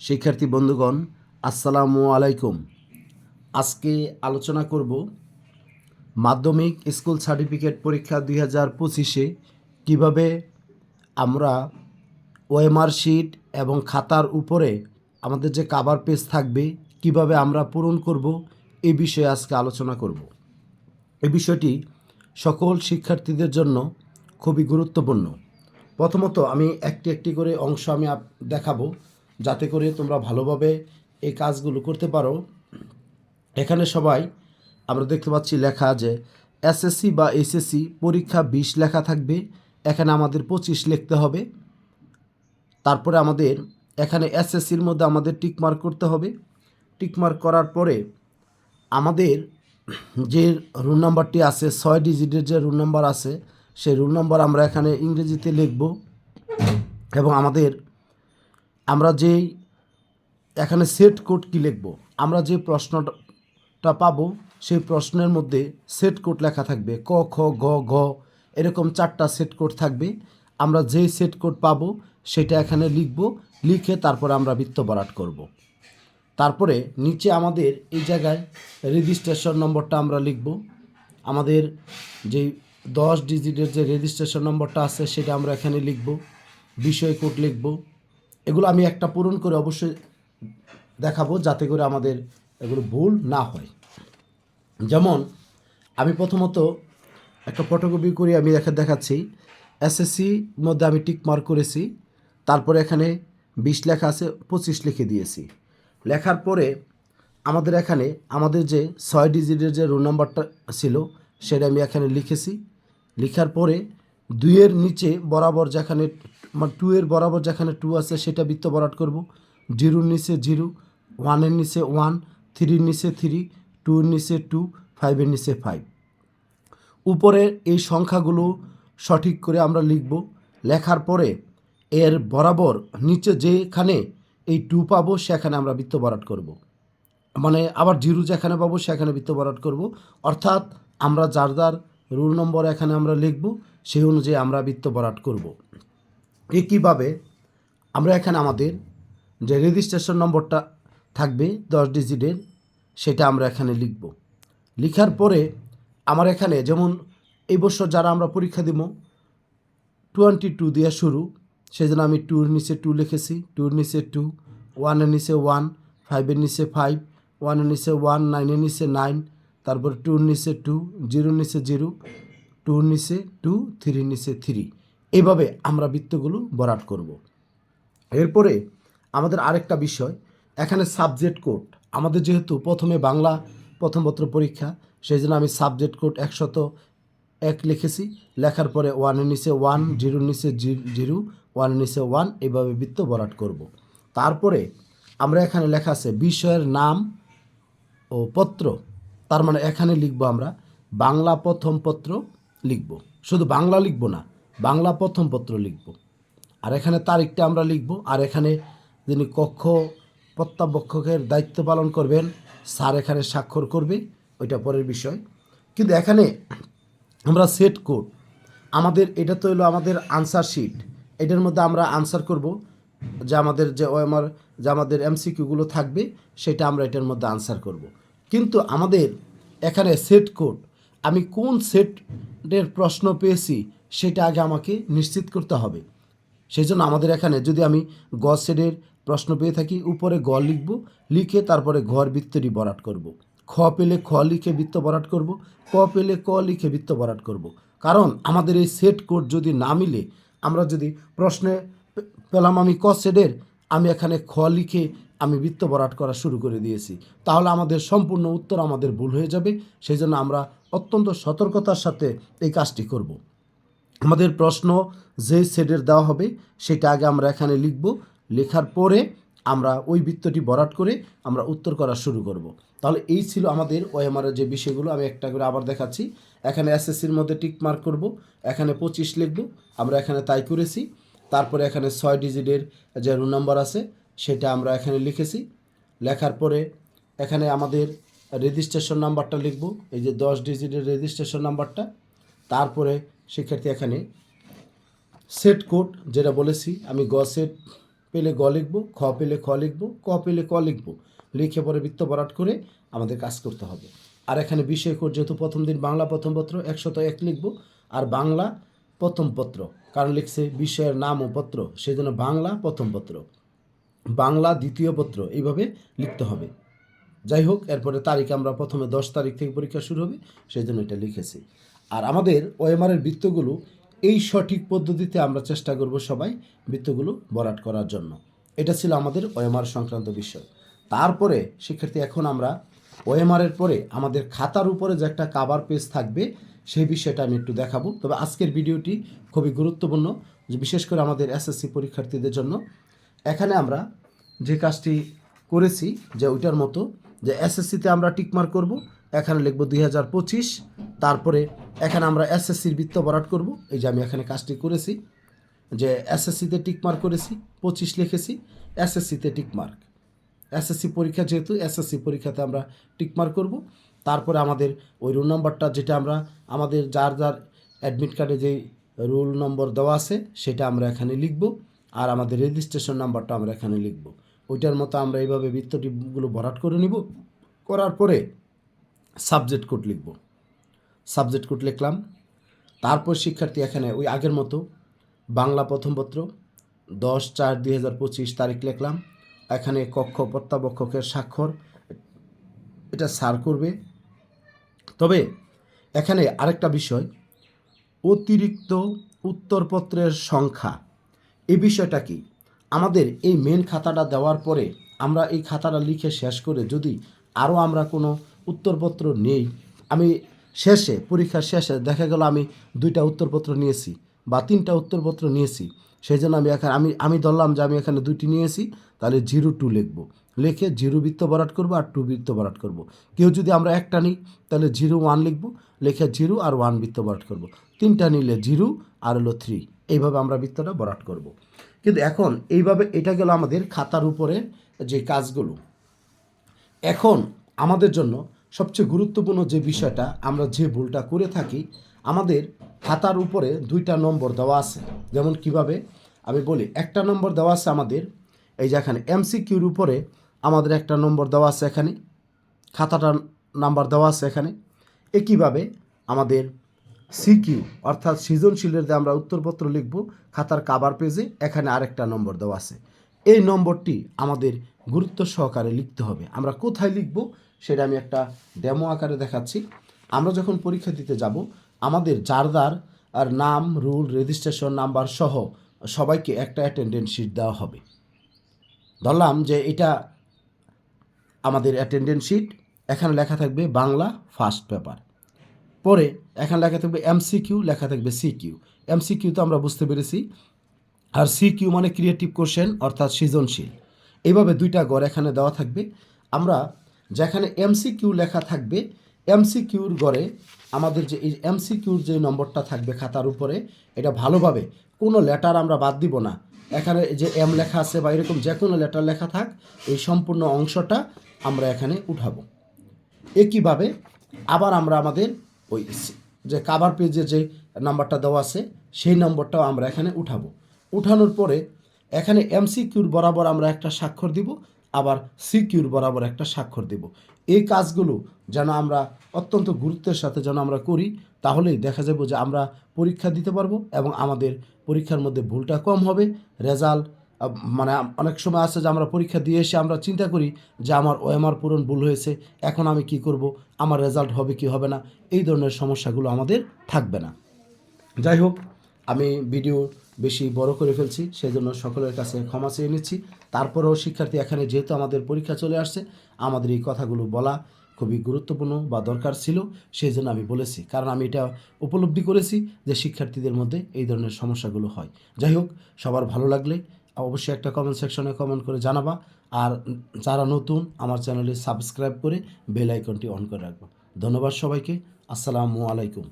শিক্ষার্থী বন্ধুগণ, আসসালামু আলাইকুম। আজকে আলোচনা করব মাধ্যমিক স্কুল সার্টিফিকেট পরীক্ষা দুই হাজার পঁচিশে কীভাবে আমরা ওএমআর শিট এবং খাতার উপরে আমাদের যে কাভার পেজ থাকবে, কীভাবে আমরা পূরণ করব, এ বিষয়ে আজকে আলোচনা করব। এ বিষয়টি সকল শিক্ষার্থীদের জন্য খুবই গুরুত্বপূর্ণ। প্রথমত আমি একটি একটি করে অংশ আমি দেখাবো। যাতে করে তোমরা ভালোভাবে এই কাজগুলো করতে পারো। এখানে সবাই আমরা দেখতে পাচ্ছি লেখা যে এসএসসি বা এসএসসি পরীক্ষা বিশ লেখা থাকবে, এখানে আমাদের পঁচিশ লিখতে হবে। তারপরে আমাদের এখানে এসএসসির মধ্যে আমাদের টিকমার্ক করতে হবে। টিকমার্ক করার পরে আমাদের যে রুল নাম্বারটি আছে, ছয় ডিজিটের যে রুল নাম্বার আছে, সেই রুল নাম্বার আমরা এখানে ইংরেজিতে লিখব এবং আমাদের আমরা যেই এখানে সেট কোড কি লিখব? আমরা যে প্রশ্নটা পাবো, সেই প্রশ্নের মধ্যে সেট কোড লেখা থাকবে। ক, খ গ ঘ, এরকম চারটা সেট কোড থাকবে। আমরা যেই সেট কোড পাবো, সেটা এখানে লিখব। লিখে তারপরে আমরা বৃত্ত বরাট করব। তারপরে নিচে আমাদের এই জায়গায় রেজিস্ট্রেশন নম্বরটা আমরা লিখব। আমাদের যে দশ ডিজিটের যে রেজিস্ট্রেশন নম্বরটা আছে, সেটা আমরা এখানে লিখব। বিষয় কোড লিখব। এগুলো আমি একটা পূরণ করে অবশ্যই দেখাবো যাতে করে আমাদের এগুলো ভুল না হয়। যেমন, আমি প্রথমত একটা ফটোকপি করে, আমি দেখা দেখাচ্ছি। এসএসসি মধ্যে আমি টিক মার্ক করেছি। তারপরে এখানে বিশ লেখা আছে, পঁচিশ লিখে দিয়েছি। লেখার পরে আমাদের এখানে, আমাদের যে ছয় ডিজিটের যে রোল নাম্বারটা ছিল, সেটা আমি এখানে লিখেছি। লেখার পরে দুইয়ের নিচে বরাবর যেখানে মানে টু এর বরাবর যেখানে টু আছে সেটা বৃত্ত বরাট করব। জিরোর নিচে জিরো ওয়ানের নিচে ওয়ান থ্রির নিচে থ্রি টুর নিচে টু ফাইভের নিচে ফাইভ উপরে এই সংখ্যাগুলো সঠিক করে আমরা লিখব। লেখার পরে এর বরাবর নিচে যেখানে এই টু পাবো সেখানে আমরা বৃত্ত বরাট করব। মানে আবার জিরো যেখানে পাবো সেখানে বৃত্ত বরাট করব। অর্থাৎ আমরা যার যার রুল নম্বর এখানে আমরা লিখব, সেই অনুযায়ী আমরা বৃত্ত বরাট করব। একইভাবে আমরা এখানে আমাদের যে রেজিস্ট্রেশন নম্বরটা থাকবে দশ ডিজিটের সেটা আমরা এখানে লিখব লিখার পরে আমার এখানে যেমন এই বছর যারা আমরা পরীক্ষা দিব টোয়েন্টি টু দিয়ে শুরু সেই জন্য আমি টুর নিচে টু লিখেছি টুর নিচে টু ওয়ানের নিচে ওয়ান ফাইভের নিচে ফাইভ ওয়ানের নিচে ওয়ান নাইনের নিচে নাইন তারপর টুর নিচে টু জিরোর নিচে জিরো টুর নিচে টু থ্রির নিচে থ্রি এইভাবে আমরা বৃত্তগুলো বরাট করব। এরপরে আমাদের আরেকটা বিষয়, এখানে সাবজেক্ট কোড। আমাদের যেহেতু প্রথমে বাংলা, প্রথম পত্র পরীক্ষা সেই জন্য আমি সাবজেক্ট কোড একশত এক লিখেছি। লেখার পরে ওয়ানের নিচে ওয়ান, জিরোর নিচে জিরো ওয়ানের নিচে ওয়ান এইভাবে বৃত্ত বরাট করব। তারপরে আমরা এখানে লেখা আছে বিষয়ের নাম ও পত্র। তার মানে এখানে লিখব আমরা বাংলা প্রথম পত্র লিখব। শুধু বাংলা লিখব না বাংলা প্রথম পত্র লিখব। আর এখানে তারিখটা আমরা লিখব। আর এখানে যিনি কক্ষ প্রত্যাবক্ষকের দায়িত্ব পালন করবেন, স্যার এখানে স্বাক্ষর করবে, ওইটা পরের বিষয়। কিন্তু এখানে আমরা সেট কোড আমাদের এটা তো হলো আমাদের আনসার শিট এটার মধ্যে আমরা আনসার করব, যে আমাদের যে ওএমআর যে আমাদের এমসিকিউগুলো থাকবে, সেটা আমরা এটার মধ্যে আনসার করব। কিন্তু আমাদের এখানে সেট কোড আমি কোন সেটের প্রশ্ন পেয়েছি সেটা আগে আমাকে নিশ্চিত করতে হবে সেই জন্য আমাদের এখানে যদি আমি গ সেডের প্রশ্ন পেয়ে থাকি, উপরে গ লিখব, লিখে তারপরে ঘর বৃত্তটি বরাট করব। খ পেলে খ লিখে বৃত্ত বরাট করব, ক পেলে ক লিখে বৃত্ত বরাট করব। কারণ আমাদের এই সেট কোড যদি না মিলে, আমরা যদি প্রশ্নে পেলাম আমি ক সেডের আমি এখানে খ লিখে আমি বৃত্ত বরাট করা শুরু করে দিয়েছি তাহলে আমাদের সম্পূর্ণ উত্তর আমাদের ভুল হয়ে যাবে সেই জন্য আমরা অত্যন্ত সতর্কতার সাথে এই কাজটি করব। আমাদের প্রশ্ন যে সেটের দেওয়া হবে, সেটা আগে আমরা এখানে লিখব। লেখার পরে আমরা ওই বৃত্তটি বরাট করে আমরা উত্তর করা শুরু করব। তাহলে এই ছিল আমাদের ওএমআরের যে বিষয়গুলো, আমি একটা করে আবার দেখাচ্ছি। এখানে এসএসসির মধ্যে টিক মার্ক করব, এখানে পঁচিশ লিখব, আমরা এখানে তাই করেছি। তারপরে এখানে ছয় ডিজিটের যে রুল নাম্বার আছে, সেটা আমরা এখানে লিখেছি। লেখার পরে এখানে আমাদের রেজিস্ট্রেশন নাম্বারটা লিখব, এই যে দশ ডিজিটের রেজিস্ট্রেশন নাম্বারটা তারপরে শিক্ষার্থী এখানে। সেট কোড যেটা বলেছি, আমি গ সেট পেলে গ লিখব, খ পেলে খ লিখব, ক পেলে ক লিখব। লিখে পরে বৃত্ত বরাট করে আমাদের কাজ করতে হবে। আর এখানে বিষয় কোড যেহেতু প্রথম দিন, বাংলা প্রথম পত্র, একশত এক লিখব। আর বাংলা প্রথম পত্র, কারণ লিখছে বিষয়ের নাম ও পত্র সেই জন্য বাংলা প্রথম পত্র। বাংলা দ্বিতীয় পত্র, এইভাবে লিখতে হবে। যাই হোক, এরপরে তারিখ আমরা প্রথমে দশ তারিখ থেকে পরীক্ষা শুরু হবে সেই জন্য এটা লিখেছি। আর আমাদের ওএমআরের বৃত্তগুলো এই সঠিক পদ্ধতিতে আমরা চেষ্টা করব সবাই বৃত্তগুলো বরাট করার জন্য। এটা ছিল আমাদের ওএমআর সংক্রান্ত বিষয়। তারপরে শিক্ষার্থী, এখন আমরা ওএমআরের পরে আমাদের খাতার উপরে যে একটা কাভার পেজ থাকবে, সেই বিষয়টা আমি একটু দেখাবো। তবে আজকের ভিডিওটি খুবই গুরুত্বপূর্ণ, বিশেষ করে আমাদের এসএসসি পরীক্ষার্থীদের জন্য। এখানে আমরা যে কাজটি করেছি, যে ওইটার মতো যে এসএসসিতে আমরা টিকমার্ক করব, এখানে লিখব দুই হাজার পঁচিশ, তারপরে এখানে আমরা এসএসসির বৃত্ত বরাট করব। এই যে আমি এখানে কাজটি করেছি, যে এসএসসিতে টিকমার্ক করেছি, পঁচিশ লিখেছি এসএসসিতে টিকমার্ক এসএসসি পরীক্ষা যেহেতু এসএসসি পরীক্ষাতে আমরা টিকমার্ক করব। তারপরে আমাদের ওই রোল নম্বরটা যেটা আমরা, আমাদের যার যার অ্যাডমিট কার্ডে যেই রোল নম্বর দেওয়া আছে, সেটা আমরা এখানে লিখব। আর আমাদের রেজিস্ট্রেশন নাম্বারটা আমরা এখানে লিখব। ওইটার মতো আমরা এইভাবে বৃত্তটিগুলো ভরাট করে নিব। করার পরে সাবজেক্ট কোড লিখব। সাবজেক্ট কোড লিখলাম। তারপর শিক্ষার্থী এখানে ওই আগের মতো বাংলা প্রথম পত্র দশ চার দুই হাজার পঁচিশ তারিখ লিখলাম। এখানে কক্ষ প্রত্যাবক্ষকের স্বাক্ষর, এটা সার করবে। তবে এখানে আরেকটা বিষয়, অতিরিক্ত উত্তরপত্রের সংখ্যা। এই বিষয়টা কি? আমাদের এই মেন খাতাটা দেওয়ার পরে আমরা এই খাতাটা লিখে শেষ করে যদি আরও আমরা কোনো উত্তরপত্র নেই, আমি শেষে, পরীক্ষার শেষে দেখা গেল আমি দুইটা উত্তরপত্র নিয়েছি বা তিনটা উত্তরপত্র নিয়েছি। সেই জন্য আমি এখানে আমি আমি ধরলাম যে আমি এখানে দুইটি নিয়েছি, তাহলে জিরো টু লিখব। লিখে জিরো বৃত্ত বরাট করব আর টু বৃত্ত বরাট করব। কেউ যদি আমরা একটা নিই, তাহলে জিরো ওয়ান লিখব, লিখে জিরো আর ওয়ান বৃত্ত বরাট করব। তিনটা নিলে জিরো আর হলো থ্রি। এইভাবে আমরা বৃত্তটা বরাট করব। কিন্তু এখন এইভাবে এটা গেল আমাদের খাতার উপরে যে কাজগুলো। এখন আমাদের জন্য সবচেয়ে গুরুত্বপূর্ণ যে বিষয়টা আমরা যে ভুলটা করে থাকি, আমাদের খাতার উপরে দুইটা নম্বর দেওয়া আছে। যেমন কীভাবে? আমি বলি, একটা নম্বর দেওয়া আছে আমাদের, এই যে এখানে এমসিকিউর উপরে আমাদের একটা নম্বর দেওয়া আছে এখানে, খাতাটার নাম্বার দেওয়া আছে এখানে। একইভাবে আমাদের সিকিউ, অর্থাৎ সৃজনশীলের যে আমরা উত্তরপত্র লিখব, খাতার কাবার পেজে এখানে আরেকটা নম্বর দেওয়া আছে। এই নম্বরটি আমাদের গুরুত্ব সহকারে লিখতে হবে। আমরা কোথায় লিখব? সেটা আমি একটা ডেমো আকারে দেখাচ্ছি। আমরা যখন পরীক্ষা দিতে যাব, আমাদের জারদার আর নাম, রুল রেজিস্ট্রেশন নাম্বার সহ সবাইকে একটা অ্যাটেন্ডেন্স শিট দেওয়া হবে। ধরলাম যে এটা আমাদের অ্যাটেন্ডেন্স শিট এখানে লেখা থাকবে বাংলা ফার্স্ট পেপার পরে এখানে লেখা থাকবে এমসিকিউ লেখা থাকবে সিকিউ এমসিকিউ তো আমরা বুঝতে পেরেছি। আর সিকিউ মানে ক্রিয়েটিভ কোশ্চেন অর্থাৎ সৃজনশীল। এইভাবে দুইটা গড় এখানে দেওয়া থাকবে। আমরা যেখানে এমসিকিউ লেখা থাকবে এমসিকিউর গড়ে আমাদের যে এই এমসিকিউর যে নম্বরটা থাকবে খাতার উপরে, এটা ভালোভাবে কোনো লেটার আমরা বাদ দিব না। এখানে যে এম লেখা আছে বা এরকম যে কোনো লেটার লেখা থাক, এই সম্পূর্ণ অংশটা আমরা এখানে উঠাবো। একইভাবে আবার আমরা আমাদের ওই যে কাভার পেজে যে নাম্বারটা দেওয়া আছে, সেই নম্বরটাও আমরা এখানে উঠাবো। উঠানোর পরে এখানে এমসিকিউর বরাবর আমরা একটা স্বাক্ষর দিব আবার সিকিউর বরাবর একটা স্বাক্ষর দিব। এই কাজগুলো যেন আমরা অত্যন্ত গুরুত্বের সাথে যেন আমরা করি, তাহলেই দেখা যাবে যে আমরা পরীক্ষা দিতে পারব এবং আমাদের পরীক্ষার মধ্যে ভুলটা কম হবে। রেজাল্ট মানে অনেক সময় আছে যে আমরা পরীক্ষা দিয়ে এসে আমরা চিন্তা করি যে আমার ওএমআর পূরণ ভুল হয়েছে, এখন আমি কি করব, আমার রেজাল্ট হবে কি হবে না, এই ধরনের সমস্যাগুলো আমাদের থাকবে না। যাই হোক, আমি ভিডিও বেশি বড় করে ফেলছি সেই জন্য সকলের কাছে ক্ষমা চেয়ে নিচ্ছি। তারপরেও শিক্ষার্থী, এখানে যেহেতু আমাদের পরীক্ষা চলে আসছে, আমাদের এই কথাগুলো বলা খুবই গুরুত্বপূর্ণ বা দরকার ছিল সেই জন্য আমি বলেছি। কারণ আমি এটা উপলব্ধি করেছি যে শিক্ষার্থীদের মধ্যে এই ধরনের সমস্যাগুলো হয়। যাই হোক, সবার ভালো লাগলে অবশ্যই একটা কমেন্ট সেকশনে কমেন্ট করে জানাবা, আর যারা নতুন, আমার চ্যানেলে সাবস্ক্রাইব করে বেল আইকনটি অন করে রাখবা। ধন্যবাদ সবাইকে, আসসালামু আলাইকুম।